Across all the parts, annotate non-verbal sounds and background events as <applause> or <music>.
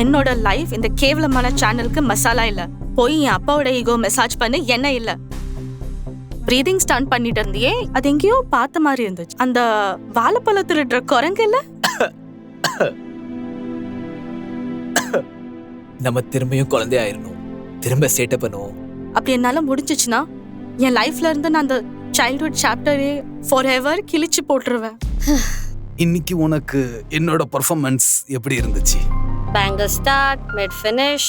என்னோட லைஃப் இந்த கேவலமான சேனலுக்கு மசாலா இல்ல. போய் என் அப்பாவோட ஈகோ மெசாஜ் பண்ணு என்ன இல்ல. ப்ரீதிங் ஸ்டார்ட் பண்ணிட்டு இருந்தியே அது எங்கேயோ பார்த்த மாதிரி இருந்துச்சு. அந்த வாழைப்பழம் திருடுற குரங்கு இல்ல? நம்ம திரும்பியும் குழந்தையாயிரணும் திரும்ப சேட்டை பண்ணுவோம். அப்படி என்னால முடிஞ்சிச்சுன்னா என் லைஃப்ல இருந்து நான் அந்த சைல்ட்ஹுட் சாப்டரே ஃபார் எவர் கிழிச்சு போட்டுருவேன். இன்னைக்கு உனக்கு என்னோட பர்ஃபார்மன்ஸ் எப்படி இருந்துச்சு? Banger start mid finish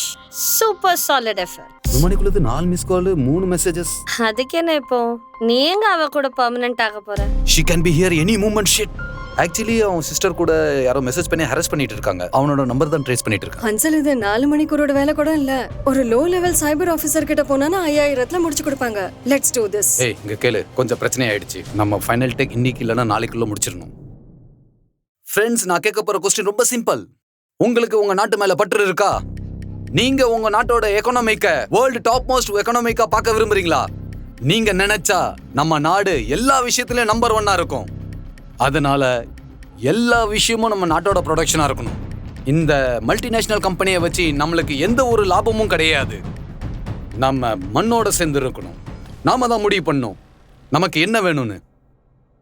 super solid effort மணிக்குள்ளது நாலு மிஸ் கால் மூணு மெசேஜஸ் அதுக்கு என்ன இப்போ? நீ எங்க அவ கூட பர்மனன்ட் ஆக போற? She can be here any moment shit actually அவன் சிஸ்டர் கூட யாரோ மெசேஜ் பண்ணி ஹரஸ் பண்ணிட்டு இருக்காங்க. அவனோட நம்பர் தான் ட்ரேஸ் பண்ணிட்டு இருக்காங்க ஹன்சல் இது நாலு மணிக்கூரோட வேலை கூட இல்ல. ஒரு லோ லெவல் சைபர் ஆபீசர் கிட்ட போனா ஐயாயிரத்துல முடிச்சு கொடுப்பாங்க. லெட்ஸ் டூ திஸ் ஏய் இங்க கேளு. கொஞ்சம் பிரச்சனை ஆயிடுச்சு நம்ம ஃபைனல் டேக் இன்னைக்கு இல்லைன்னா நாளைக்குள்ள முடிச்சிடணும். ஃப்ரெண்ட்ஸ் நான் கேட்க போற கொஸ்டின் ரொம்ப சிம்பிள் உங்களுக்கு உங்க நாட்டு மேல பற்று இருக்கா? நீங்க உங்க நாட்டோட எக்கனாமிக்க வேர்ல்டு டாப் மோஸ்ட் எக்கனாமிக்கா பார்க்க விரும்புறீங்களா? நீங்க நினைச்சா நம்ம நாடு எல்லா விஷயத்திலயும் நம்பர் ஒன்னா இருக்கும். அதனால எல்லா விஷயமும் நம்ம நாட்டோட ப்ரொடக்ஷனா இருக்கணும். இந்த மல்டிநேஷனல் கம்பெனியை வச்சு நம்மளுக்கு எந்த ஒரு லாபமும் கிடையாது. நம்ம மண்ணோட சேர்ந்து இருக்கணும். நாம தான் முடிவு பண்ணும் நமக்கு என்ன வேணும்னு?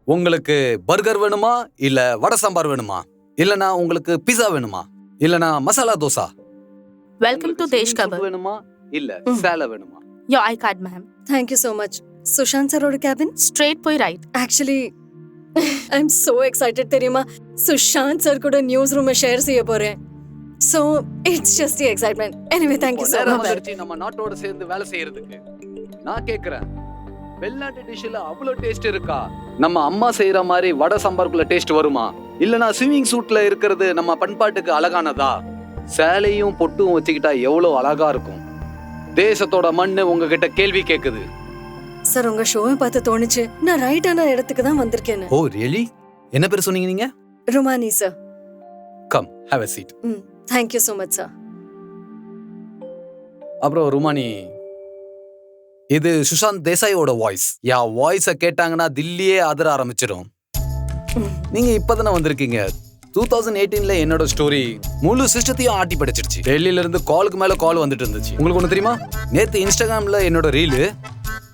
உங்களுக்கு பர்கர் வேணுமா? இல்ல வடை சாம்பார் வேணுமா? இல்லைன்னா உங்களுக்கு பிஸா வேணுமா? இல்லனா மசாலா தோசா? வெல்கம் டு தேஷ் கபர் வேணுமா? இல்ல சேலை வேணுமா? Yo I card ma'am thank you so much Sushant சரோட cabin straight போய் right actually I am so excited தெரியுமா? சுஷாந்த் சார் கூட நியூஸ் ரூமை ஷேர் செய்ய போறேன். So it's just the excitement anyway thank you so நேரம் மச் நம்ம நாட்டோட சேர்ந்து வேலை செய்யறதுக்கு. நான் கேக்குறேன். வெளிநாட்டு டிஷ்ல அவ்வளவு டேஸ்ட் இருக்கா? நம்ம அம்மா செய்யற மாதிரி வடை சாம்பாருக்குள்ள டேஸ்ட் வருமா? இல்லனா ஸ்விம்மிங் சூட்ல இருக்கிறது நம்ம பண்பாட்டுக்கு அழகானதா? சேலையும் பொட்டும் வச்சுக்கிட்டா எவ்வளவு அழகா இருக்கும்? தேசத்தோட மண்ணு உங்ககிட்ட கேள்வி கேக்குது. சார் உங்க ஷோவை பார்த்து தோணுச்சு. நான் ரைட்டான இடத்துக்கு தான் வந்திருக்கேன்னு. ஓ ரியலி என்ன பேர் சொன்னீங்க நீங்க? Rumani sir. Come have a seat hmm thank you so much sir. அப்புறம் ருமானி இது சுஷாந்த் தேசாயோட வாய்ஸ் யா வாய்ஸ கேட்டாங்கன்னா தில்லியே அதிர ஆரம்பிச்சிடும் நீங்க இப்பதானே வந்திருக்கீங்க. டூ தௌசண்ட் எயிட்டீன்ல என்னோட ஸ்டோரி முழு சிஸ்டத்தையும் ஆட்டி படிச்சிருச்சு டெல்லியில இருந்து காலுக்கு மேல கால் வந்துட்டு இருந்துச்சு. உங்களுக்கு ஒண்ணு தெரியுமா? நேத்து இன்ஸ்டாகிராம்ல என்னோட ரீலு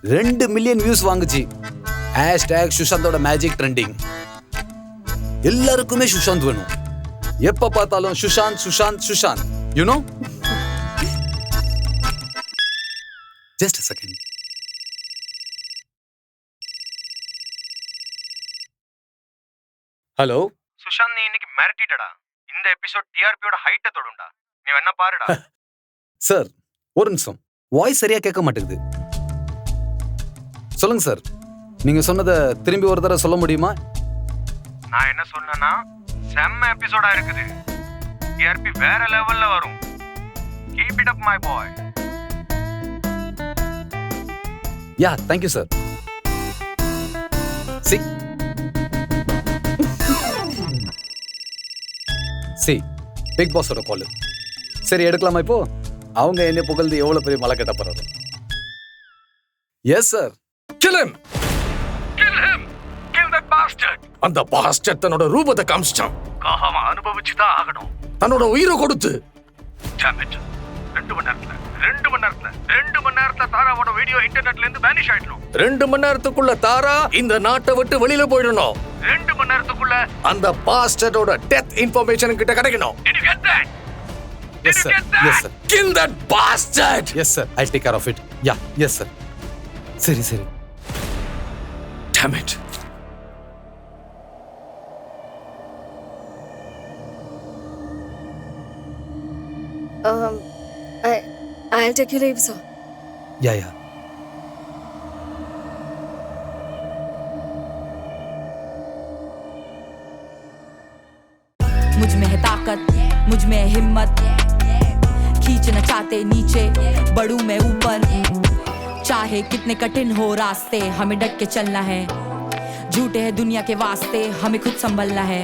ரெண்டு மில்லியன் வியூஸ் வாங்குச்சு. ஹேஷ்டேக் சுஷாந்தோட மேஜிக் ட்ரெண்டிங் எல்லாருக்குமே சுஷாந்த் வேணும். எப்ப பார்த்தாலும் Sushant Sushant Sushant. You know just second hello? Sushant நீ இன்னைக்கு மிரட்டிட்டடா. இந்த எபிசோட் டிஆர்பியோட ஹைட்ட தொடும்டா. நீ வேணா பாருடா. <laughs> சார் ஒரு நிமிஷம். வாய்ஸ் சரியா கேட்க மாட்டேங்குது. சொல்லுங்க சார். நீங்க சொன்னதை திரும்பி ஒரு தடவை சொல்ல முடியுமா? நான் என்ன சொன்னேன்னா செம்ம எபிசோடா இருக்குது. டிஆர்பி வேற லெவல்ல வரும். Keep it up my boy ya thank you sir C big பாஸோட கால் சரி எடுக்கலாமா இப்போ? அவங்க என்ன புகழ்ந்து எவ்வளவு பெரிய மலை கட்ட போறாரு எஸ் சார் பாஸ்டர்ட் அந்த பாஸ்டர் தன்னோட ரூபத்தை காமிச்சிட்டான். காஹாம அனுபவிச்சு தான் ஆகணும். தன்னோட உயிரை கொடுத்து. ரெண்டு மணி ரெண்டு மணி நேரத்துல ரெண்டு மணி நேரத்துல தாராவோட வீடியோ இன்டர்நெட்ல இருந்து பேனிஷ் ஆயிடணும். ரெண்டு மணி நேரத்துக்குள்ள தாரா இந்த நாட்டை விட்டு வெளியில போயிடணும். ரெண்டு மணி நேரத்துக்குள்ள அந்த பாஸ்டரோட டெத் இன்ஃபர்மேஷன் கிட்ட கிடைக்கணும்? Yes sir yes sir Kill that bastard! Yes sir I take care of it ya yes sir சரி சரி Damn it. Um, I, I'll take your leave, sir. யா யா मुझमें है ताकत मुझमें है हिम्मत खींचना चाहते नीचे बड़ू मैं ऊपर चाहे कितने कठिन हो रास्ते हमें डट के चलना है झूठे है दुनिया के वास्ते हमें खुद संभलना है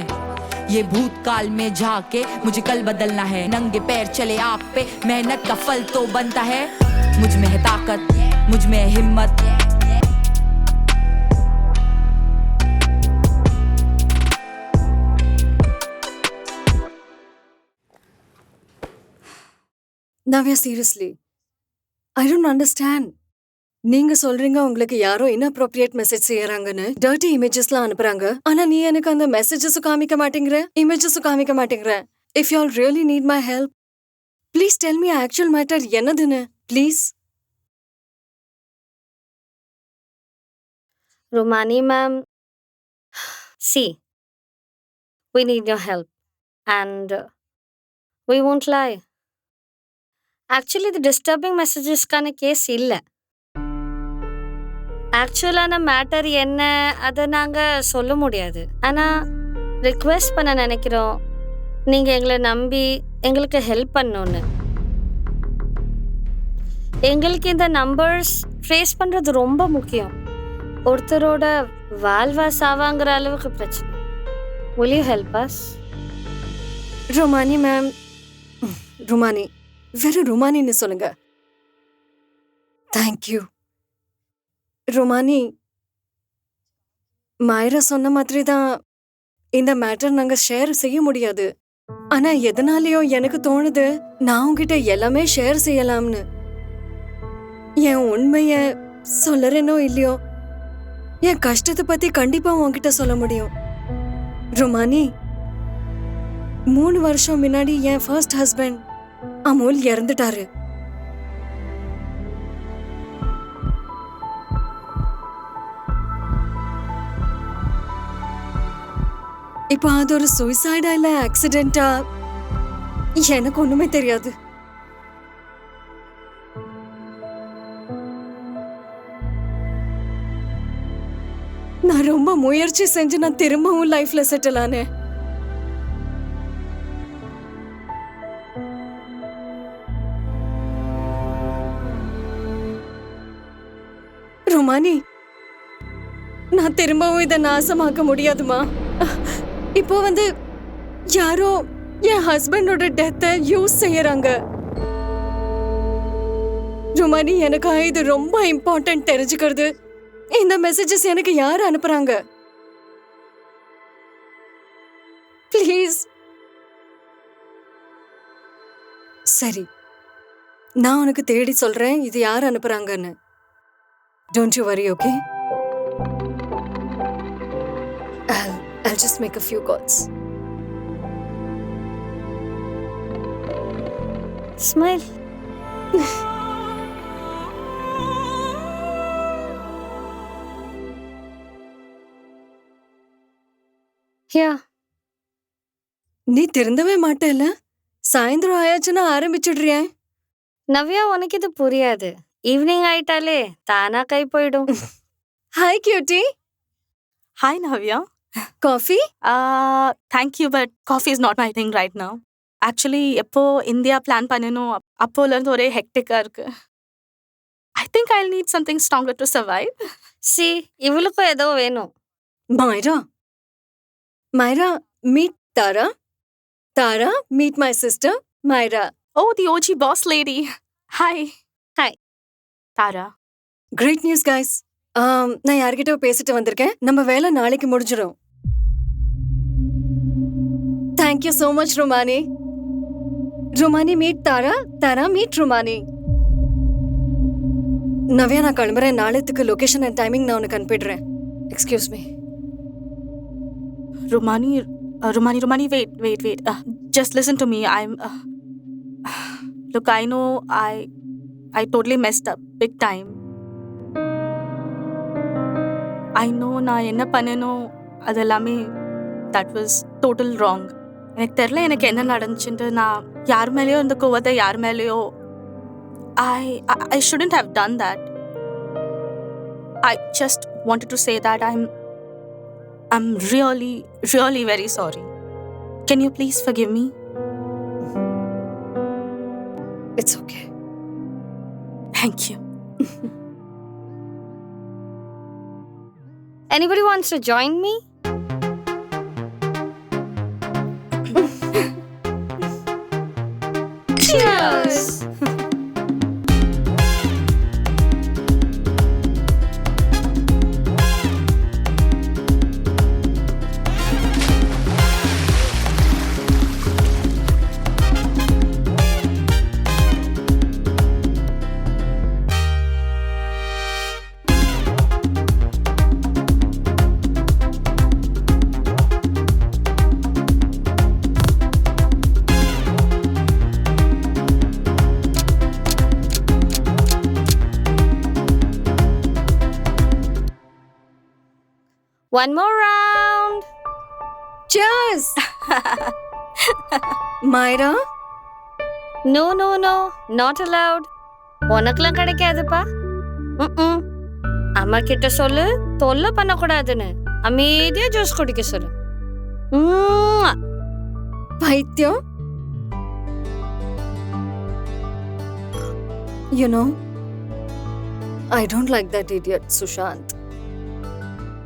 ये भूतकाल में झाके मुझे कल बदलना है। नंगे पैर चले आप पे मेहनत का फल तो बनता है। मुझमें है ताकत मुझमें है हिम्मत। Navya, seriously, I don't understand. நீங்க சொல்றீங்க உங்களுக்கு யாரோ இன்அப்ரோப்ரியேட் மெசேஜ் செய்யறாங்கன்னு டர்ட்டி இமேஜஸ்லாம் அனுப்புறாங்க. ஆனா நீ எனக்கு அந்த மெசேஜஸும் காமிக்க மாட்டேங்கிற? இமேஜஸும் காமிக்க மாட்டேங்கிற? If you all really need my help please tell me actual matter என்னதுன்னு. Please Romani ma'am see we need your help and we won't lie actually இது டிஸ்டர்பிங் மெசேஜஸ்க்கான கேஸ் இல்லை. ஆக்சுவலான மேட்டர் என்ன அதை நாங்கள் சொல்ல முடியாது. ஆனால் ரிக்வெஸ்ட் பண்ண நினைக்கிறோம். நீங்கள் எங்களை நம்பி எங்களுக்கு ஹெல்ப் பண்ணணும்னு. எங்களுக்கு இந்த நம்பர்ஸ் ட்ரேஸ் பண்ணுறது ரொம்ப முக்கியம். ஒருத்தரோட வாழ்வா சாவாங்கிற அளவுக்கு பிரச்சனை. ஒலி help us Rumani ma'am Rumani. வெறும் ருமானின்னு சொல்லுங்க. தேங்க்யூ ருமானி மாயரா சொன்ன மாதிரி தான் இந்த மேட்டர் நாங்க ஷேர் செய்ய முடியாது. ஆனா எதனாலயோ எனக்கு தோணுது நான் உங்ககிட்ட எல்லாமே ஷேர் செய்யலாம்னு. என் உண்மைய சொல்லறேனோ இல்லையோ என் கஷ்டத்தை பத்தி கண்டிப்பா உன்கிட்ட சொல்ல முடியும். ருமானி மூணு வருஷம் முன்னாடி என் ஃபர்ஸ்ட் ஹஸ்பண்ட் அமோல் இறந்துட்டாரு. இப்போ அது ஒரு சூசைடா இல்ல ஆக்சிடென்டா எனக்கு ஒண்ணுமே தெரியாது. நான் ரொம்ப முயற்சி செஞ்சு நான் திரும்பவும் லைஃப்ல செட்டில் ஆனேன். நான் திரும்பவும் இதை நாசமாக்க முடியாதுமா? இப்போ வந்து யாரோ என் ஹஸ்பண்டோட டெத்தை யூஸ் செய்யறாங்க. ருமானி எனக்கு இது ரொம்ப இம்பார்ட்டன்ட் தெரிஞ்சுக்கிறது. இந்த மெசேஜஸ் எனக்கு யார் அனுப்புறாங்க? ப்ளீஸ் சரி. நான் உனக்கு தேடி சொல்றேன் இது யார் அனுப்புறாங்கன்னு. Don't you worry okay just make a few calls. smile. <laughs> Yeah. நீ திருந்தவே மாட்டேல சாயந்தரம் ஆயாச்சுன்னா ஆரம்பிச்சிடுறியேன் நவ்யா உனக்கு இது புரியாது. ஈவினிங் ஆயிட்டாலே தானா கை போயிடும். Hi <laughs> cutie Hi, Navya. Coffee you, but coffee is not my thing right now. Actually எப்போ இந்தியா பிளான் பண்ணணும் அப்- அப்போலேருந்து ஒரே ஹெக்டிக்காக இருக்கு. I think I need something stronger to survive C இவளுக்கும் ஏதோ வேணும். Myra Myra meet Tara Tara meet my sister Myra oh the OG boss lady hi Hi. Tara great news guys நான் யார்கிட்ட பேசிட்டு வந்திருக்கேன். நம்ம வேலை நாளைக்கு முடிஞ்சிடும் thank you so much Rumani Rumani meet Tara Tara meet Rumani Navya நான் கிளம்புறேன் நாளைக்கு லொகேஷன் அண்ட் டைமிங் நான் உனக்கு அனுப்பிடுறேன் excuse me Rumani, uh, Rumani, Rumani, wait, wait, wait. Uh, just listen to me. I'm. Uh, look, I know I, I totally messed up big time. I know நான் என்ன பண்ணனோ அது எல்லாமே that was total wrong எனக்கு தெரில எனக்கு என்ன நடந்துச்சுன்ட்டு நான் யார் மேலேயோ இந்த கோவத்தை யார் மேலேயோ I I shouldn't have done that I just wanted to say that I'm I'm really, really very sorry. Can you please forgive me? It's okay Thank you. <laughs> Anybody wants to join me? One more round. Cheers! <laughs> Myra No, no, no. Not allowed. உனக்குலாம் கிடைக்காதுப்பா ம்ம். அம்மா கிட்ட சொல்லு தொல்லை பண்ணக்கூடாதுன்னு அமைதியா juice குடிக்க சொல்லு. பைத்தியம் You know, I don't like that idiot, Sushant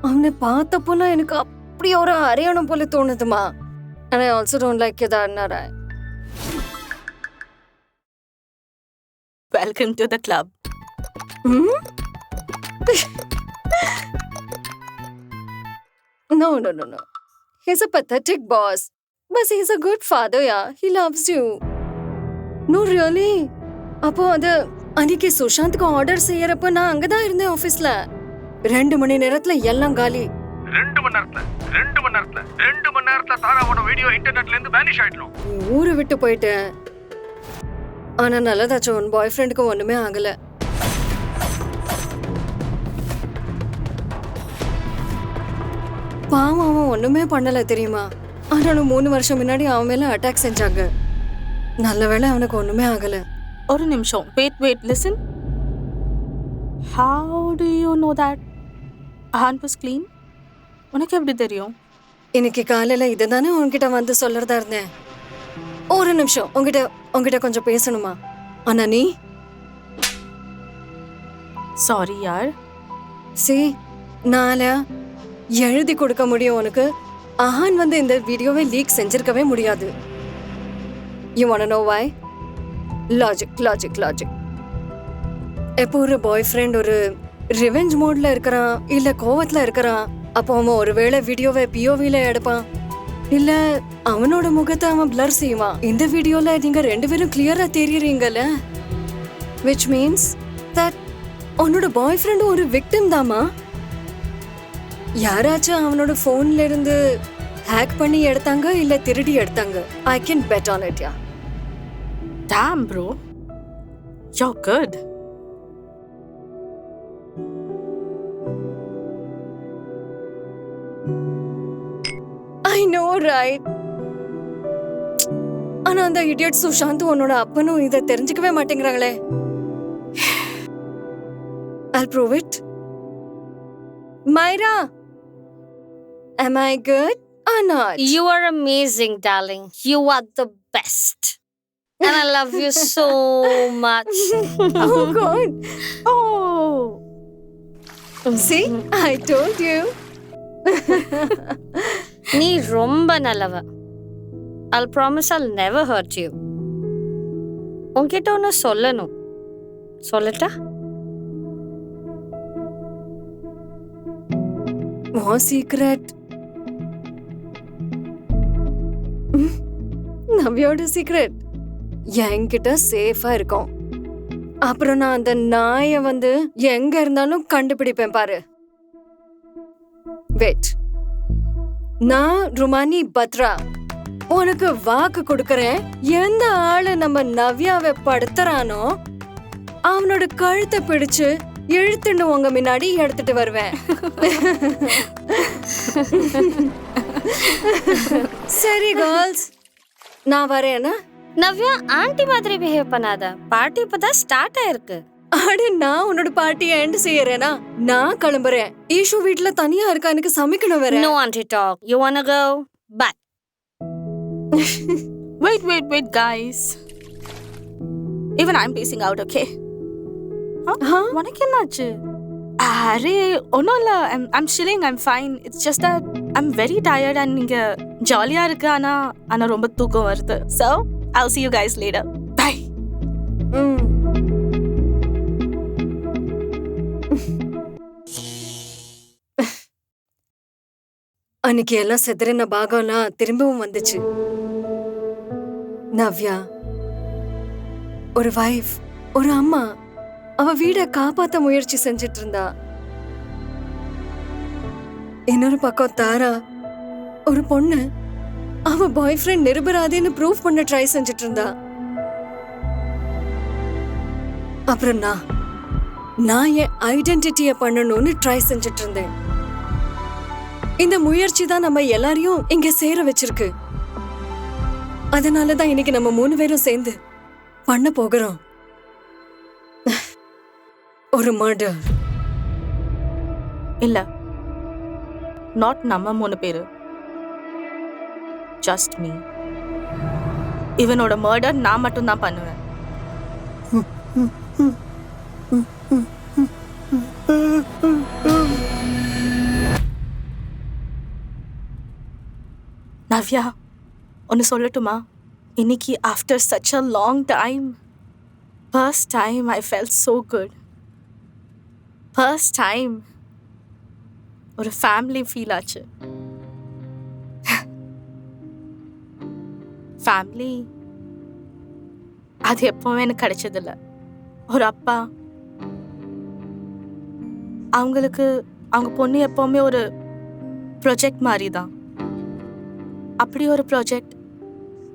அவனை பார்த்தப்போலாம் எனக்கு அப்படி ஒரு அரையணும் போல தோணுதுமா And I also don't like Kedarna Rai. Welcome to the club Hmm? no, no, no, no. He's a pathetic boss. But he's a good father, yeah. He loves you. No, really. அப்போ அது அன்னைக்கு சுஷாந்த்க்கு order செய்யறப்ப நான் அங்கதான் இருந்தேன் ஆபீஸ்ல ரெண்டு மணி நேரத்துல எல்லாம் காலி. ரெண்டு மணி நேரத்துல ரெண்டு மணி நேரத்துல ரெண்டு மணி நேரத்துல தாராவோட வீடியோ இன்டர்நெட்ல இருந்து பேனிஷ் ஆயிடணும். நீ ஊரு விட்டு போயிட்டேன். ஆனா நல்லதாச்சும் உன் பாய் ஃப்ரெண்டுக்கு ஒண்ணுமே ஆகல. பாவம் அவன் ஒண்ணுமே பண்ணல தெரியுமா? ஆனாலும் மூணு வருஷம் முன்னாடி அவன் மேல அட்டாக் செஞ்சாங்க. நல்ல வேளை அவனுக்கு ஒண்ணுமே ஆகல. ஒரு நிமிஷம் wait wait listen how do you know that Han was clean உனக்கு எப்படி தெரியும்? இன்னைக்கு காலையில இதுதானே உன்கிட்ட வந்து சொல்லறதா இருந்தேன். ஒரு நிமிஷம் உன்கிட்ட உன்கிட்ட கொஞ்சம் பேசணுமா? ஆனா நீ? சாரி யார்? சி நாளா எழுதி கொடுக்க முடியும் உனக்கு. அஹான் வந்து இந்த வீடியோவை லீக் செஞ்சிருக்கவே முடியாது. You want know why logic logic logic எப்போ ஒரு பாய் ஃப்ரெண்ட் ஒரு ரிவெஞ்ச் மோட்ல இருக்கிறான் இல்ல கோவத்துல இருக்கிறான் அப்போ அவன் ஒருவேளை வீடியோவை பிஓவில எடுப்பான். இல்ல அவனோட முகத்தை அவன் பிளர் செய்வான். இந்த வீடியோல நீங்க ரெண்டு பேரும் கிளியரா தெரியறீங்கல்ல? விச் மீன்ஸ் தட் உன்னோட பாய் ஃப்ரெண்டும் ஒரு விக்டிம் தாமா யாராச்சும் அவனோட ஃபோன்ல இருந்து ஹேக் பண்ணி எடுத்தாங்க இல்ல திருடி எடுத்தாங்க. I can bet on it yeah Damn, bro yo good I know right ஆனா அந்த இடியட் சுஷாந்த் உன்னோட அப்பனும் இத தெரிஞ்சுக்கவே மாட்டேங்கிறாங்களே I'll prove it. Myra, am I good or not? You are amazing, darling. You are the best. And I love you so much. <laughs> oh God! Oh. See, I told you. <laughs> நீ ரொம்ப நல்லவ. I'll promise I'll never hurt you உன்கிட்ட ஒன்று சொல்லணும். சொல்லட்டா? உன் secret நவ்யோட secret என்கிட்ட சேஃபா இருக்கும். அப்புறம் நான் அந்த நாயை வந்து எங்க இருந்தாலும் கண்டுபிடிப்பேன் பாரு. வெயிட் நான் ருமானி பத்ரா. உனக்கு வாக்கு கொடுக்கறேன். எந்த ஆளு நம்ம நவ்யாவை படுத்துறானோ அவனோட கழுத்தை பிடிச்சு இழுத்துன்னு உங்க முன்னாடி எடுத்துட்டு வருவேன். சரி கேர்ள்ஸ் நான் வரேன்னா? நவ்யா ஆன்ட்டி மாதிரி பிஹேவ் பண்ணாத. பார்ட்டி இப்பதான் ஸ்டார்ட் ஆயிருக்கு. அட நான் உன்னோட பார்ட்டியை எண்ட் செய்யறேனா? நான் கிளம்புறேன். ஈஷு வீட்ல தனியா இருக்கா? எனக்கு சமைக்கணும் வேற. No aunty talk you want go but Wait, wait, wait, guys. Even I'm pacing out, okay? Huh? உனக்கு என்னாச்சு? அரே ஒன்றும் இல்லை. I'm I'm chilling I'm fine it's just that I'm very tired and நீங்க ஜாலியாக இருக்கு. ஆனா ஆனா ரொம்ப தூக்கம் வருது. So I'll see you guys later. Bye. ம். அன்னைக்கு எல்லாம் செதறின பாகம்லாம் திரும்பவும் வந்துச்சு. நவ்யா ஒரு வைஃப் ஒரு அம்மா அவ வீட காப்பாத்த முயற்சி செஞ்சிட்டு இருந்தா இன்னொரு பக்கம் தாரா ஒரு பொண்ணு அவ பாய் ஃப்ரெண்ட் நிருபராதேன்னு ப்ரூவ் பண்ண ட்ரை செஞ்சுட்டு இருந்தா அப்புறம் நான் நான் என் ஐடென்டிட்டிய பண்ணணும்னு ட்ரை செஞ்சுட்டு இருந்தேன் இந்த முயற்சி தான் நம்ம எல்லாரையும் இங்க சேர வச்சிருக்கு. அதனால தான் இன்னைக்கு நம்ம மூணு பேரும் சேர்ந்து பண்ண போகிறோம். ஒரு மர்டர் இல்ல. நாட் நம்ம மூணு பேரு. ஜஸ்ட் மீ இவனோட மர்டர் நான் மட்டும் தான் பண்ணுவேன். <laughs> நவ்யா ஒன்று சொல்லட்டுமா இன்னைக்கு after such a long time first time I felt so good first time ஒரு ஃபேமிலி ஃபீல் ஆச்சு ஃபேமிலி அது எப்பவுமே எனக்கு கிடைச்சதில்ல ஒரு அப்பா அவங்களுக்கு அவங்க பொண்ணு எப்பவுமே ஒரு ப்ரொஜெக்ட் மாதிரி தான் அப்படி ஒரு ப்ராஜெக்ட்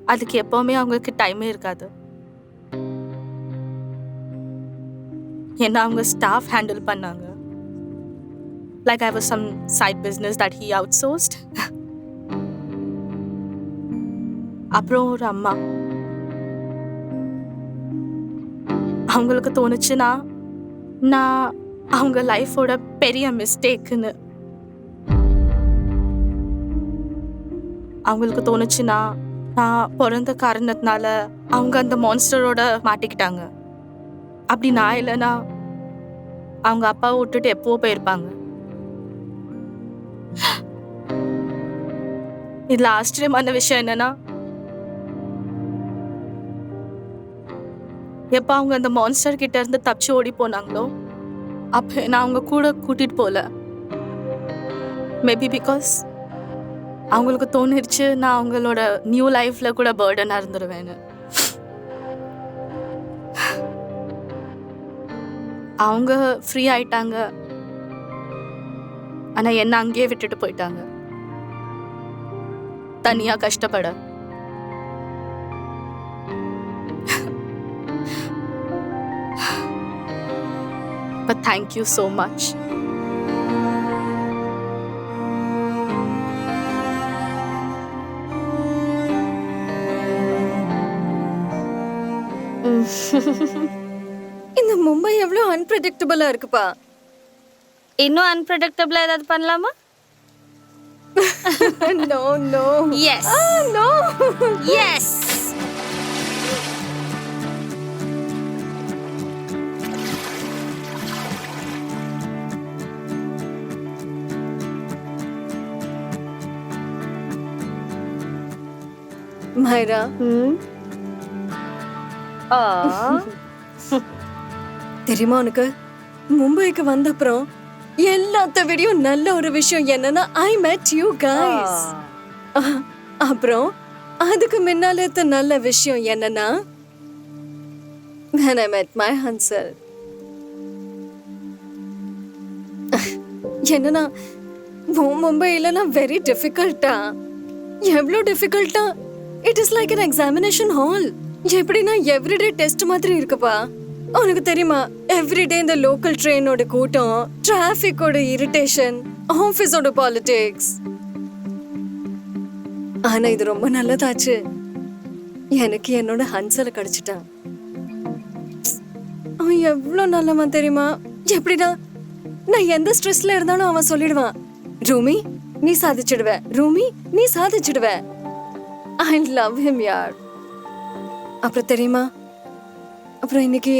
அதுக்கு எப்பவுமே அவங்களுக்கு டைமே இருக்காது. ஏன்னா அவங்க ஸ்டாஃப் ஹேண்டில் பண்ணாங்க. Like I was some side business that he outsourced அப்புறம் ஒரு அம்மா. அவங்களுக்கு தோணுச்சுன்னா நான் அவங்க லைஃபோட பெரிய மிஸ்டேக்குன்னு அவங்களுக்கு தோணுச்சுன்னா நான் பிறந்த காரணத்தினால அவங்க அந்த மான்ஸ்டரோட மாட்டிக்கிட்டாங்க. அப்படி நான் இல்லைன்னா அவங்க அப்பாவை விட்டுட்டு எப்போ போயிருப்பாங்க. இதுல ஆச்சரியமான விஷயம் என்னன்னா எப்ப அவங்க அந்த மான்ஸ்டர் கிட்ட இருந்து தப்பிச்சு ஓடி போனாங்களோ அப்ப நான் அவங்க கூட கூட்டிட்டு போல. மேபி பிகாஸ் அவங்களுக்கு தோணிருச்சு நான் அவங்களோட நியூ லைஃப்ல கூட பேர்டனா இருந்துருவேன்னு அவங்க ஃப்ரீ ஆயிட்டாங்க. ஆனா என்ன அங்கேயே விட்டுட்டு போயிட்டாங்க. தனியா கஷ்டப்பட. But thank you so much. இந்த மும்பை எவ்வளவு அன்பிரடிக்டபிளா இருக்குப்பா இன்னும் அன்பிரடிக்டபிளா ஏதாவது பண்ணலாமா no no yes no yes Myra <laughs> தெரியுமா உனக்கு? மும்பைக்கு வந்த அப்புறம் எல்லாத்த விடையும் நல்ல ஒரு விஷயம் என்னன்னா ஐ met யூ guys. அப்புறம் அதுக்கு முன்னால இருந்த நல்ல விஷயம் என்னன்னா when I met my Hansel என்னன்னா உன் மும்பை இல்லைன்னா வெரி டிஃபிகல்ட்டா எவ்வளோ டிஃபிகல்ட்டா it is like an examination hall எப்படின்னா எவ்ரிடே டெஸ்ட் மாதிரி இருக்குப்பா. உனக்கு தெரியுமா எவ்ரிடே இந்த லோக்கல் ட்ரெயினோட கூட்டம் டிராஃபிக்கோட இரிட்டேஷன் ஆஃபீஸோட பாலிடிக்ஸ் ஆனா இது ரொம்ப நல்லதாச்சு. எனக்கு என்னோட ஹன்சல கிடைச்சிட்டான். அவன் எவ்வளோ நல்லவன் தெரியுமா? எப்படின்னா நான் எந்த ஸ்ட்ரெஸ்ல இருந்தாலும் அவன் சொல்லிடுவான் ரூமி நீ சாதிச்சிடுவ. ரூமி நீ சாதிச்சிடுவ. ஐ லவ் ஹிம் யார்? அப்புறம் தெரியுமா? அப்புறம் இன்னைக்கு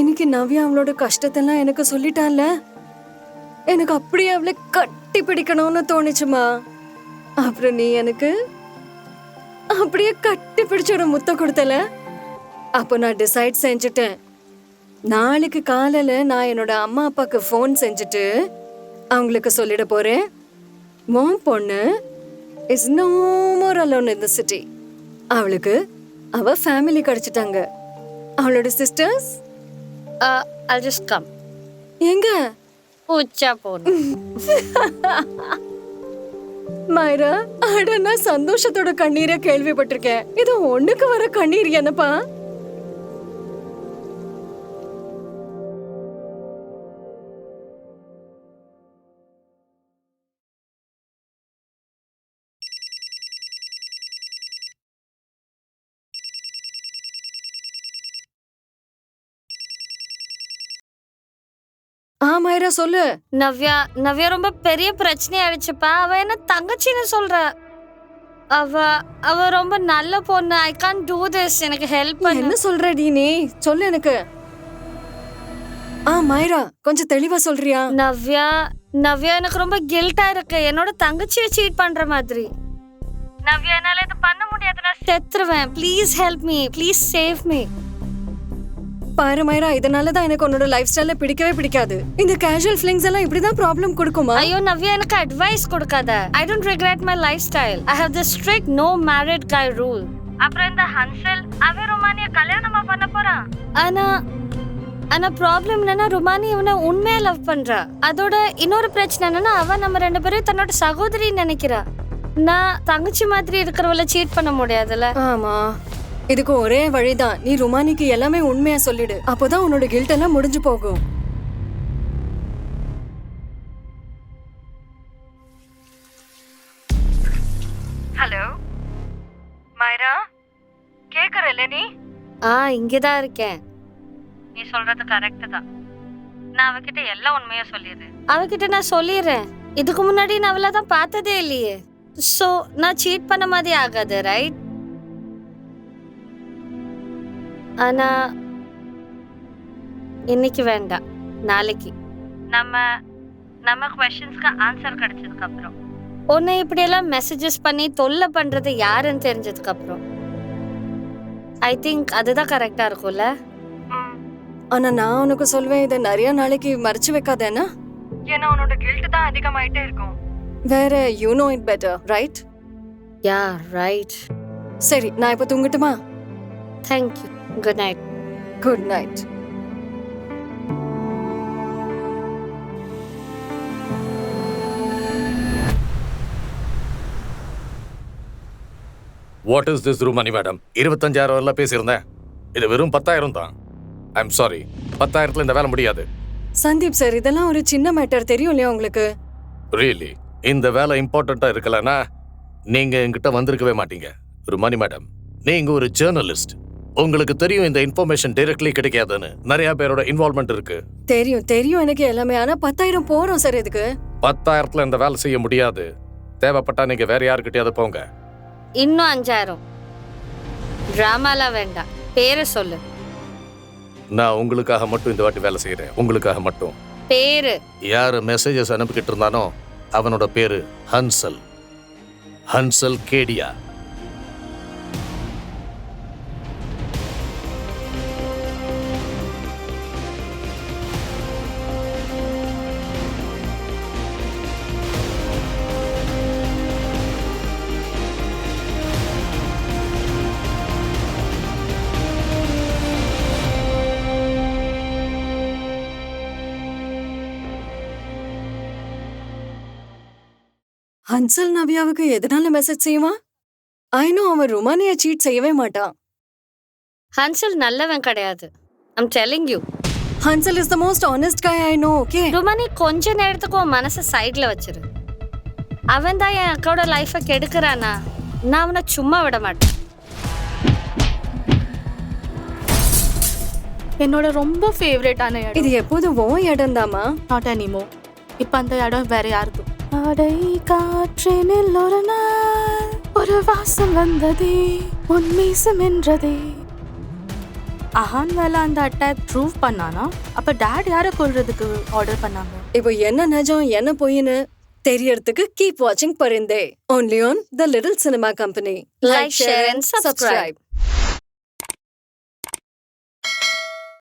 இன்னைக்கு நவ்யா அவளோட கஷ்டத்தெல்லாம் எனக்கு சொல்லிட்டால எனக்கு அப்படியே அவளை கட்டி பிடிக்கணும்னு தோணுச்சுமா? அப்புறம் நீ எனக்கு அப்படியே கட்டி பிடிச்சோட முத்தம் கொடுத்தல? அப்போ நான் டிசைட் செஞ்சுட்டேன். நாளைக்கு காலையில் நான் என்னோட அம்மா அப்பாவுக்கு ஃபோன் செஞ்சுட்டு அவங்களுக்கு சொல்லிட போகிறேன் மோ பொண்ணு is no more alone in the city அவளுக்கு அவ ஃபேமிலி கிடைச்சிட்டாங்க. அவளோட சிஸ்டர்ஸ் I'll just come. எங்க? உச்சா போகணும். <laughs> மைரா அட நான் சந்தோஷத்தோட கண்ணீரை கேள்விப்பட்டிருக்கேன். இது ஒண்ணுக்கு வர கண்ணீர் என்னப்பா? ஆ மைரா சொல்லு. நவ்யா நவ்யா ரொம்ப பெரிய பிரச்சனை ஆயிடுச்சுப்பா அவ என்ன தங்கச்சின்னு சொல்ற? அவ அவ ரொம்ப நல்ல பொண்ணு. ஐ கான் டூ திஸ் எனக்கு ஹெல்ப் பண்ணு. என்ன சொல்றடி நீ சொல்லு எனக்கு. ஆ மைரா கொஞ்சம் தெளிவா சொல்றியா? நவ்யா நவ்யா எனக்கு ரொம்ப கில்ட்டா இருக்கு. என்னோட தங்கச்சியை சீட் பண்ற மாதிரி. நவ்யா என்னால இது பண்ண முடியாது. நான் செத்துருவேன். Please help me please save me பாரு மைரா இதனாலதான் எனக்கு உன்னோட லைஃப் ஸ்டைல பிடிக்கவே பிடிக்காது. இந்த கேஷுவல் ஃபிளிங்ஸ் எல்லாம் இப்படிதான் ப்ராப்ளம் கொடுக்குமா? ஐயோ நவ்யா எனக்கு அட்வைஸ் கொடுக்காத. I don't regret my lifestyle I have the strict no married guy rule அப்புறம் இந்த ஹன்சல் அவன் ருமானிய கல்யாணமா பண்ண போறான். ஆனா ஆனா ப்ராப்ளம் என்னன்னா ருமானி இவனை உண்மையா லவ் பண்றா. அதோட இன்னொரு பிரச்சனை என்னன்னா அவ நம்ம ரெண்டு பேரும் தன்னோட சகோதரி நினைக்கிறா. நான் தங்கச்சி மாதிரி இருக்கிறவள சீட் பண்ண முடியாதுல்ல? ஆமா. இதுக்கு ஒரே வழிதான். நீ ருமானிக்கு எல்லாமே உண்மையா சொல்லிடு. அப்போதான் உன்னோட கில்ட் எல்லாம் முடிஞ்சு போகும். ஹலோ மைரா கேக்குறல்ல நீ? ஆ இங்கதான் இருக்கேன். நீ சொல்றது கரெக்ட் தான். நான் அவகிட்ட எல்லாம் உண்மையா சொல்லிடுறேன். அவகிட்ட நான் சொல்லிடுறேன். இதுக்கு முன்னாடி நான் அவளை தான் பார்த்ததே இல்லையே. ஸோ நான் சீட் பண்ண மாதிரி ஆகாது ரைட் ஆனா இன்னைக்கு வேண்டாம் நாளைக்கு. நம்ம நம்ம கொஸ்டின்ஸ்க்கு ஆன்சர் கிடைச்சதுக்கு அப்புறம் உன்னை இப்படியெல்லாம் மெசேஜஸ் பண்ணி தொல்லை பண்றது யாருன்னு தெரிஞ்சதுக்கு அப்புறம் ஐ திங்க் அதுதான் கரெக்டா இருக்கும்ல? ஆனா நான் உனக்கு சொல்வேன் இதை நிறைய நாளைக்கு மறைச்சு வைக்காதேன்னா? ஏன்னா உன்னோட கில்ட் தான் அதிகமாயிட்டே இருக்கும். வேற you know it better right yeah right சரி நான் இப்ப தூங்கட்டுமா? Thank you good night good night what is this ரூமணி madam இருபத்தஞ்சாயிரம் எல்லாம் பேசியிருந்தேன். இது வெறும் பத்தாயிரம் தான். ஐ எம் சாரி பத்தாயிரத்துல இந்த வேலை முடியாது. சந்தீப் சார் இதெல்லாம் ஒரு சின்ன மேட்டர் தெரியும் இல்லையா உங்களுக்கு? ரியலி இந்த வேலை இம்பார்ட்டண்டா இருக்கலன்னா நீங்க என்கிட்ட வந்திருக்கவே மாட்டீங்க. ருமானி மேடம் நீங்க ஒரு ஜேர்னலிஸ்ட் உங்களுக்கு தெரியும் இந்த இன்ஃபர்மேஷன் டைரக்ட்லி கிடைக்காதுன்னு. நிறைய பேரோட இன்வால்மெண்ட் இருக்கு. தெரியும் தெரியும் எனக்கு எல்லாமே. ஆனா பத்தாயிரம் போறோம் சார் இதுக்கு. பத்தாயிரத்துல இந்த வேலை செய்ய முடியாது. தேவைப்பட்டா நீங்க வேற யாருக்கிட்டயாவது போங்க. இன்னும் அஞ்சாயிரம். ட்ராமாலாம் வேண்டாம். பேரை சொல்லு. நான் உங்களுக்காக மட்டும் இந்த வாட்டி வேலை செய்யறேன் உங்களுக்காக மட்டும். பேரு. யார் மெசேஜஸ் அனுப்பிக்கிட்டு இருந்தானோ அவனோட பேரு ஹன்சல். ஹன்சல் கேடியா. ஹன்சல் நவ்யாவுக்கு எதனால மெசேஜ் செய்வான்? ஐநோ அவன் ருமானிய சீட் செய்யவே மாட்டான். ஹன்சல் நல்லவன் கிடையாது. I'm telling you Hansal is the most honest guy I know okay ருமனி கொஞ்ச நேரத்துக்கு உன் மனசை சைட்ல வச்சிரு. அவன் தான் என் அக்காவோட லைஃபை கெடுக்கிறானா? நான் அவனை சும்மா விட மாட்டேன். என்னோட ரொம்ப ஃபேவரட்டான இடம். இது எப்போதும் உன் இடம் தாமா நாட் அனிமோ இப்ப அந்த இடம் வேற யாருதும் அடை காற்றினில் ஒரு நாள் ஒரு வாசம் வந்ததே உன் மீசம் என்றதே அஹான் வேலை அந்த அட்டாக் ப்ரூவ் பண்ணானா? அப்ப டேட் யாரை கொல்றதுக்கு ஆர்டர் பண்ணாங்க? இப்போ என்ன நிஜம் என்ன பொய்ன்னு தெரியறதுக்கு கீப் வாட்சிங் Parinde. Only on the little cinema company like share and subscribe